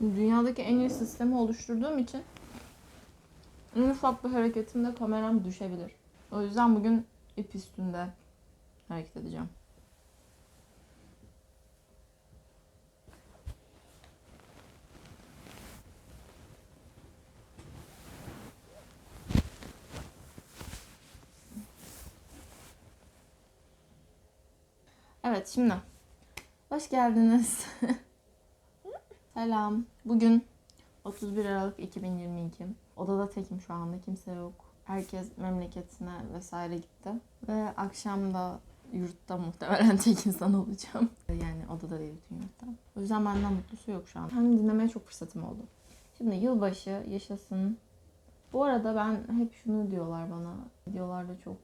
Dünyadaki en iyi sistemi oluşturduğum için en ufak bir hareketimde kameram düşebilir. O yüzden bugün ip üstünde hareket edeceğim. Evet şimdi hoş geldiniz. Selam. Bugün 31 Aralık 2022. Odada tekim şu anda kimse yok. Herkes memleketine vesaire gitti. Ve akşam da yurtta muhtemelen tek insan olacağım. Yani odada değil bütün yurtta. O yüzden benden mutlusu yok şu an. Hem dinlemeye çok fırsatım oldu. Şimdi yılbaşı yaşasın. Bu arada ben hep şunu diyorlar bana. Videolarda çok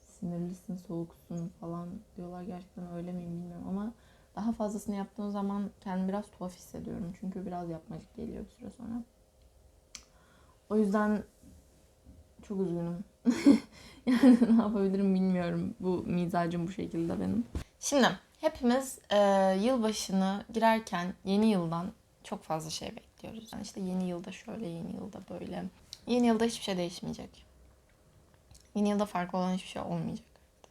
sinirlisin, soğuksun falan diyorlar. Gerçekten öyle miyim bilmiyorum ama daha fazlasını yaptığım zaman kendimi biraz tuhaf hissediyorum. Çünkü biraz yapmacık geliyor bir süre sonra. O yüzden çok üzgünüm. yani ne yapabilirim bilmiyorum. Bu mizacım bu şekilde benim. Şimdi hepimiz e, yılbaşını girerken yeni yıldan çok fazla şey bekliyoruz. Yani işte yeni yılda şöyle, yeni yılda böyle. Yeni yılda hiçbir şey değişmeyecek. Yeni yılda farklı olan hiçbir şey olmayacak.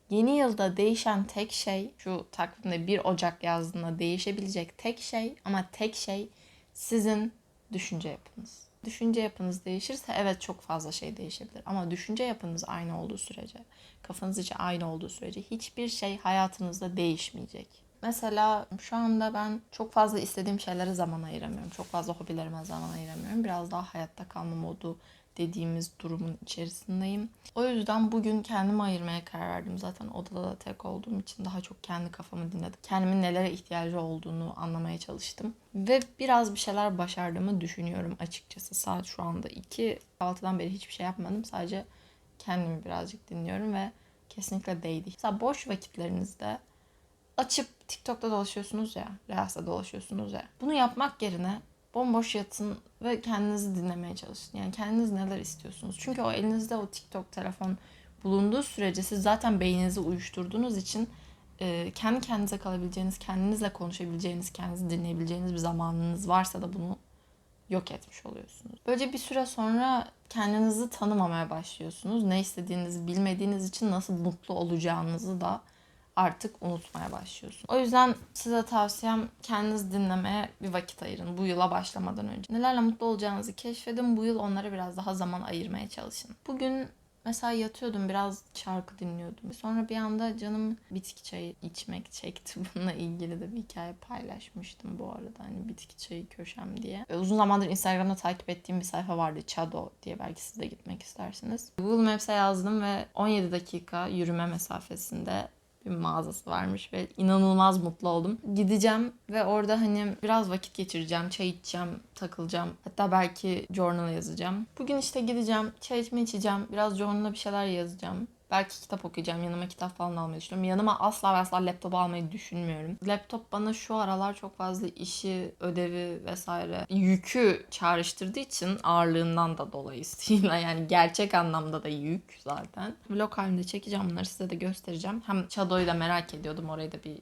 Yeni yılda değişen tek şey şu takvimde 1 Ocak yazdığında değişebilecek tek şey ama tek şey sizin düşünce yapınız. Düşünce yapınız değişirse evet çok fazla şey değişebilir ama düşünce yapınız aynı olduğu sürece, kafanız içi aynı olduğu sürece hiçbir şey hayatınızda değişmeyecek. Mesela şu anda ben çok fazla istediğim şeylere zaman ayıramıyorum. Çok fazla hobilerime zaman ayıramıyorum. Biraz daha hayatta kalma modu dediğimiz durumun içerisindeyim. O yüzden bugün kendimi ayırmaya karar verdim. Zaten odada da tek olduğum için daha çok kendi kafamı dinledim. Kendimin nelere ihtiyacı olduğunu anlamaya çalıştım. Ve biraz bir şeyler başardığımı düşünüyorum açıkçası. Saat şu anda 2. 6'dan beri hiçbir şey yapmadım. Sadece kendimi birazcık dinliyorum ve kesinlikle değdi. Mesela boş vakitlerinizde açıp TikTok'ta dolaşıyorsunuz ya, Reels'te dolaşıyorsunuz ya. Bunu yapmak yerine bomboş yatın ve kendinizi dinlemeye çalışın. Yani kendiniz neler istiyorsunuz. Çünkü o elinizde o TikTok telefon bulunduğu sürece siz zaten beyninizi uyuşturduğunuz için e, kendi kendinize kalabileceğiniz, kendinizle konuşabileceğiniz, kendinizi dinleyebileceğiniz bir zamanınız varsa da bunu yok etmiş oluyorsunuz. Böylece bir süre sonra kendinizi tanımamaya başlıyorsunuz. Ne istediğinizi bilmediğiniz için nasıl mutlu olacağınızı da artık unutmaya başlıyorsun. O yüzden size tavsiyem kendiniz dinlemeye bir vakit ayırın bu yıla başlamadan önce. Nelerle mutlu olacağınızı keşfedin. Bu yıl onlara biraz daha zaman ayırmaya çalışın. Bugün mesela yatıyordum biraz şarkı dinliyordum. Sonra bir anda canım bitki çayı içmek çekti. Bununla ilgili de bir hikaye paylaşmıştım bu arada. Hani bitki çayı köşem diye. Uzun zamandır Instagram'da takip ettiğim bir sayfa vardı. Chado diye belki siz de gitmek istersiniz. Google Maps'e yazdım ve 17 dakika yürüme mesafesinde bir mağazası varmış ve inanılmaz mutlu oldum. Gideceğim ve orada hani biraz vakit geçireceğim, çay içeceğim, takılacağım. Hatta belki journal yazacağım. Bugün işte gideceğim, çay içme içeceğim, biraz journal'a bir şeyler yazacağım. Belki kitap okuyacağım. Yanıma kitap falan almayı düşünüyorum. Yanıma asla ve asla laptop almayı düşünmüyorum. Laptop bana şu aralar çok fazla işi, ödevi vesaire yükü çağrıştırdığı için ağırlığından da dolayısıyla yani gerçek anlamda da yük zaten. Vlog halinde çekeceğim bunları size de göstereceğim. Hem Çado'yu da merak ediyordum. Orayı da bir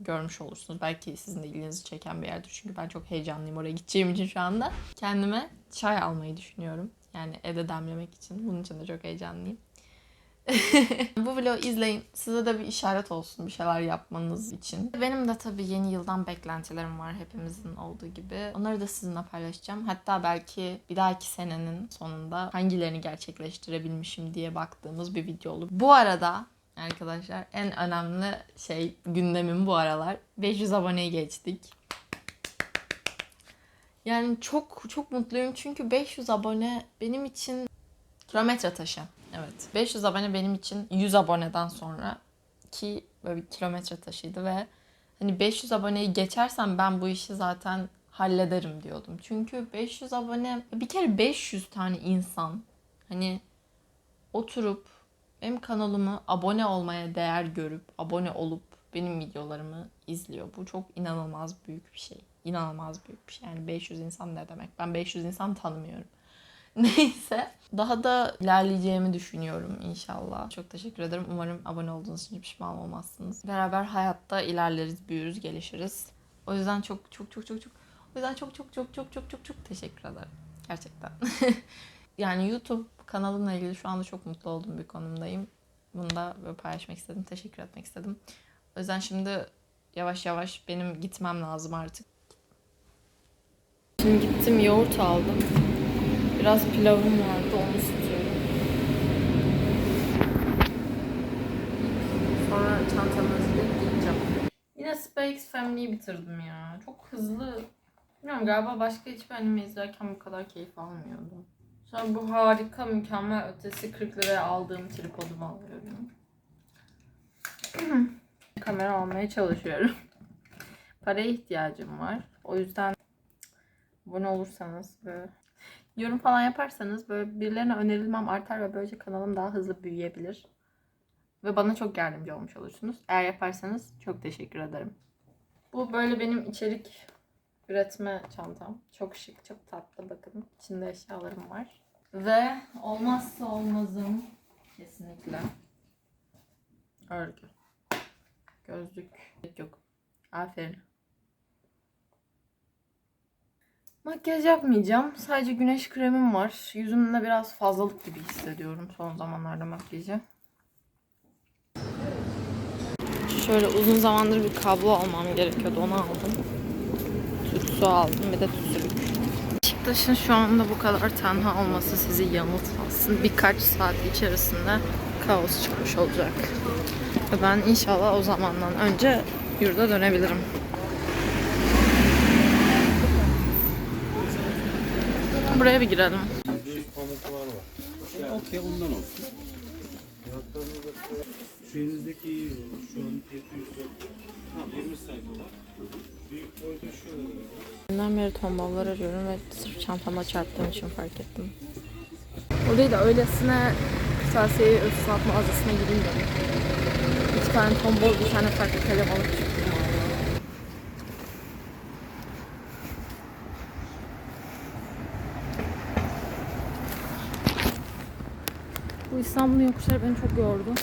görmüş olursunuz. Belki sizin de ilginizi çeken bir yerdir. Çünkü ben çok heyecanlıyım oraya gideceğim için şu anda. Kendime çay almayı düşünüyorum. Yani evde demlemek için. Bunun için de çok heyecanlıyım. Bu vlogu izleyin. Size de bir işaret olsun bir şeyler yapmanız için. Benim de tabii yeni yıldan beklentilerim var hepimizin olduğu gibi. Onları da sizinle paylaşacağım. Hatta belki bir dahaki senenin sonunda hangilerini gerçekleştirebilmişim diye baktığımız bir video olur. Bu arada arkadaşlar en önemli şey gündemim bu aralar. 500 aboneyi geçtik. Yani çok çok mutluyum çünkü 500 abone benim için kilometre taşı. Evet. 500 abone benim için 100 aboneden sonra ki böyle bir kilometre taşıydı ve hani 500 aboneyi geçersem ben bu işi zaten hallederim diyordum. Çünkü 500 abone bir kere 500 tane insan hani oturup benim kanalımı abone olmaya değer görüp abone olup benim videolarımı izliyor. Bu çok inanılmaz büyük bir şey. İnanılmaz büyük bir şey. Yani 500 insan ne demek? Ben 500 insan tanımıyorum. Neyse. Daha da ilerleyeceğimi düşünüyorum inşallah. Çok teşekkür ederim. Umarım abone olduğunuz için pişman olmazsınız. Beraber hayatta ilerleriz, büyürüz, gelişiriz. O yüzden çok çok çok çok çok o yüzden çok çok çok çok çok çok çok teşekkür ederim. Gerçekten. yani YouTube kanalımla ilgili şu anda çok mutlu olduğum bir konumdayım. Bunu da böyle paylaşmak istedim. Teşekkür etmek istedim. O yüzden şimdi yavaş yavaş benim gitmem lazım artık. Şimdi gittim yoğurt aldım. Biraz pilavım vardı onu ısıtıyorum. Sonra çantamı hazırlayıp gideceğim. Yine Spy X Family'yi bitirdim ya. Çok hızlı. Bilmiyorum galiba başka hiçbir anime izlerken bu kadar keyif almıyordum. Sonra bu harika, mükemmel ötesi 40 liraya aldığım tripodumu alıyorum. Kamera almaya çalışıyorum. Paraya ihtiyacım var. O yüzden abone olursanız böyle yorum falan yaparsanız böyle birilerine önerilmem artar ve böylece kanalım daha hızlı büyüyebilir. Ve bana çok yardımcı olmuş olursunuz. Eğer yaparsanız çok teşekkür ederim. Bu böyle benim içerik üretme çantam. Çok şık, çok tatlı bakın. İçinde eşyalarım var. Ve olmazsa olmazım kesinlikle örgü. Gözlük yok. Aferin. Makyaj yapmayacağım. Sadece güneş kremim var. Yüzümde biraz fazlalık gibi hissediyorum son zamanlarda makyajı. Şöyle uzun zamandır bir kablo almam gerekiyordu. Onu aldım. Tütsü aldım. Bir de tütsülük. Beşiktaş'ın şu anda bu kadar tenha olması sizi yanıltmasın. Birkaç saat içerisinde kaos çıkmış olacak. Ben inşallah o zamandan önce yurda dönebilirim. Buraya bir girelim. pamuklar var. Okey ondan olsun. Şu elinizdeki şu an 700 Ha 20 sayfa var. Büyük boyda şöyle. Dünden beri tomballar arıyorum ve sırf çantama çarptığım için fark ettim. Orayı da öylesine kırtasiye sanat mağazasına gireyim dedim. İki tane tombol, bir tane farklı kalem alıp İstanbul'un yokuşları beni çok yordu.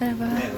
Merhaba. Harika.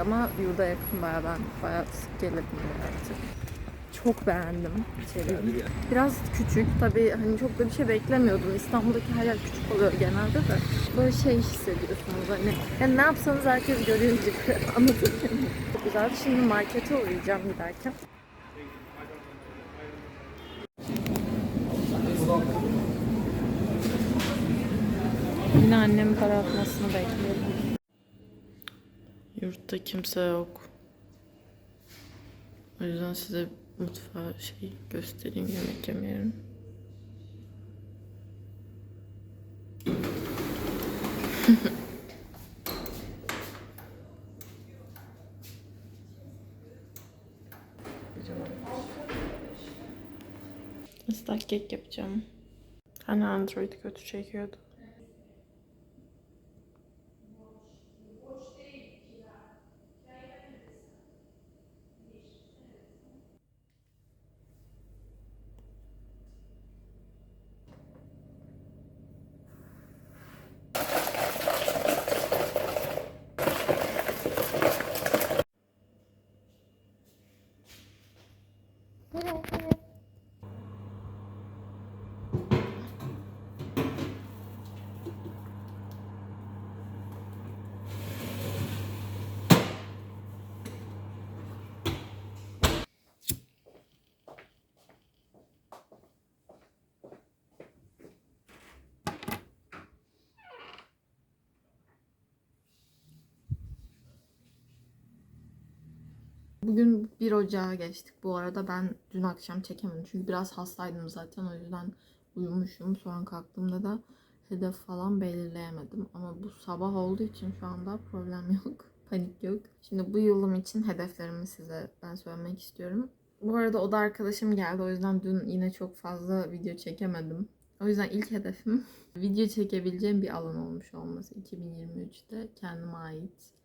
Ama yurda yakın bayağı ben bayağı sık gelebilirim artık. Çok beğendim içeriği. Biraz küçük tabii hani çok da bir şey beklemiyordum. İstanbul'daki her yer küçük oluyor genelde de. Böyle şey hissediyorsunuz hani. Yani ne yapsanız herkes görüyor gibi anlatabiliyor muyum? Çok güzeldi. Şimdi markete uğrayacağım giderken. Yine annemin para atmasını bekliyorum. Yurtta kimse yok. O yüzden size mutfağı şey göstereyim yemek yemeyelim. Islak kek yapacağım. Hani Android kötü çekiyordu. Bugün 1 Ocağı geçtik. Bu arada ben dün akşam çekemedim. Çünkü biraz hastaydım zaten. O yüzden uyumuşum. Sonra kalktığımda da hedef falan belirleyemedim. Ama bu sabah olduğu için şu anda problem yok. Panik yok. Şimdi bu yılım için hedeflerimi size ben söylemek istiyorum. Bu arada o da arkadaşım geldi. O yüzden dün yine çok fazla video çekemedim. O yüzden ilk hedefim video çekebileceğim bir alan olmuş olması 2023'te kendime ait.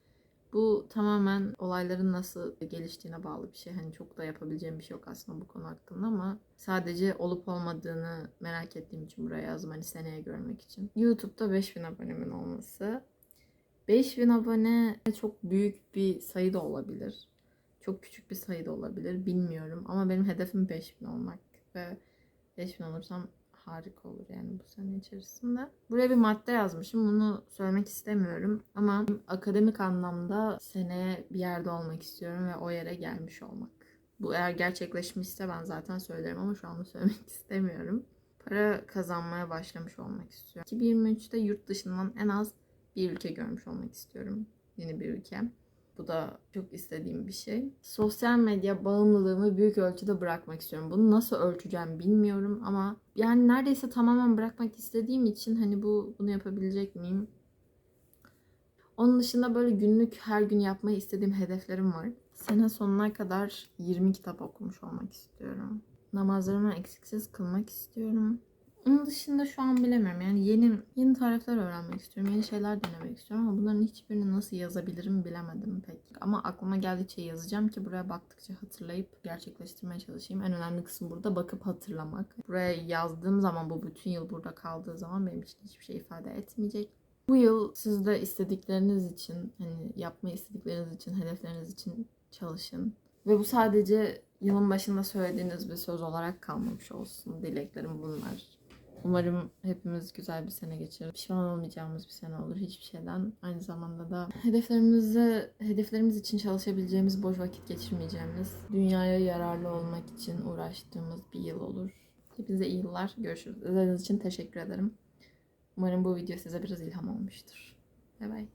Bu tamamen olayların nasıl geliştiğine bağlı bir şey. Hani çok da yapabileceğim bir şey yok aslında bu konu hakkında ama sadece olup olmadığını merak ettiğim için buraya yazdım hani seneye görmek için. YouTube'da 5000 abonemin olması. 5000 abone çok büyük bir sayı da olabilir. Çok küçük bir sayı da olabilir bilmiyorum ama benim hedefim 5000 olmak ve 5000 olursam harika olur yani bu sene içerisinde. Buraya bir madde yazmışım. Bunu söylemek istemiyorum ama akademik anlamda seneye bir yerde olmak istiyorum ve o yere gelmiş olmak. Bu eğer gerçekleşmişse ben zaten söylerim ama şu anda söylemek istemiyorum. Para kazanmaya başlamış olmak istiyorum. 2023'te yurt dışından en az bir ülke görmüş olmak istiyorum. Yeni bir ülke. Bu da çok istediğim bir şey. Sosyal medya bağımlılığımı büyük ölçüde bırakmak istiyorum. Bunu nasıl ölçeceğim bilmiyorum ama yani neredeyse tamamen bırakmak istediğim için hani bu bunu yapabilecek miyim? Onun dışında böyle günlük her gün yapmayı istediğim hedeflerim var. Sene sonuna kadar 20 kitap okumuş olmak istiyorum. Namazlarımı eksiksiz kılmak istiyorum. Onun dışında şu an bilemiyorum. Yani yeni yeni tarifler öğrenmek istiyorum. Yeni şeyler denemek istiyorum ama bunların hiçbirini nasıl yazabilirim bilemedim pek. Ama aklıma geldikçe yazacağım ki buraya baktıkça hatırlayıp gerçekleştirmeye çalışayım. En önemli kısım burada bakıp hatırlamak. Buraya yazdığım zaman bu bütün yıl burada kaldığı zaman benim için hiçbir şey ifade etmeyecek. Bu yıl siz de istedikleriniz için, hani yapmayı istedikleriniz için, hedefleriniz için çalışın. Ve bu sadece yılın başında söylediğiniz bir söz olarak kalmamış olsun. Dileklerim bunlar. Umarım hepimiz güzel bir sene geçirir. Pişman olmayacağımız bir sene olur hiçbir şeyden. Aynı zamanda da hedeflerimize, hedeflerimiz için çalışabileceğimiz, boş vakit geçirmeyeceğimiz, dünyaya yararlı olmak için uğraştığımız bir yıl olur. Hepinize iyi yıllar. Görüşürüz. İzlediğiniz için teşekkür ederim. Umarım bu video size biraz ilham olmuştur. Bay bay.